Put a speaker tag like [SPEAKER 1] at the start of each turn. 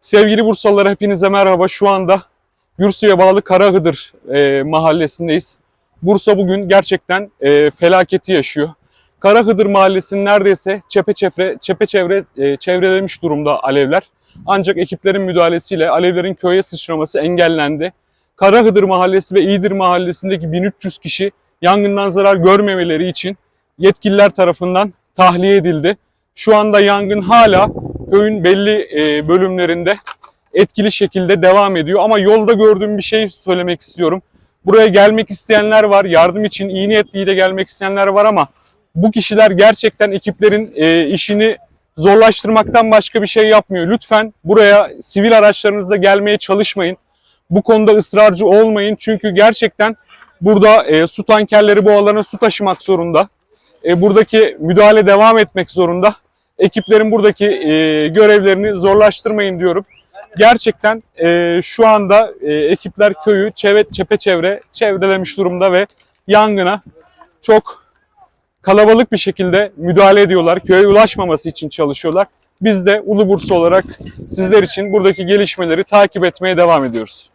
[SPEAKER 1] Sevgili Bursalılar hepinize merhaba. Şu anda Gürsu'ya bağlı Karahıdır e, mahallesindeyiz. Bursa bugün gerçekten e, felaketi yaşıyor. Karahıdır mahallesinin neredeyse çepeçevre, çepeçevre e, çevrelemiş durumda alevler. Ancak ekiplerin müdahalesiyle alevlerin köye sıçraması engellendi. Karahıdır mahallesi ve İğdir mahallesindeki 1300 kişi yangından zarar görmemeleri için yetkililer tarafından tahliye edildi. Şu anda yangın hala köyün belli e, bölümlerinde etkili şekilde devam ediyor. Ama yolda gördüğüm bir şey söylemek istiyorum. Buraya gelmek isteyenler var, yardım için iyi niyetliyle gelmek isteyenler var ama bu kişiler gerçekten ekiplerin e, işini zorlaştırmaktan başka bir şey yapmıyor. Lütfen buraya sivil araçlarınızla gelmeye çalışmayın. Bu konuda ısrarcı olmayın çünkü gerçekten burada e, su tankerleri bu alana su taşımak zorunda. Buradaki müdahale devam etmek zorunda. Ekiplerin buradaki e, görevlerini zorlaştırmayın diyorum. Gerçekten e, şu anda e, ekipler köyü çeve, çepeçevre çevrelemiş durumda ve yangına çok kalabalık bir şekilde müdahale ediyorlar. Köye ulaşmaması için çalışıyorlar. Biz de Ulu Bursa olarak sizler için buradaki gelişmeleri takip etmeye devam ediyoruz.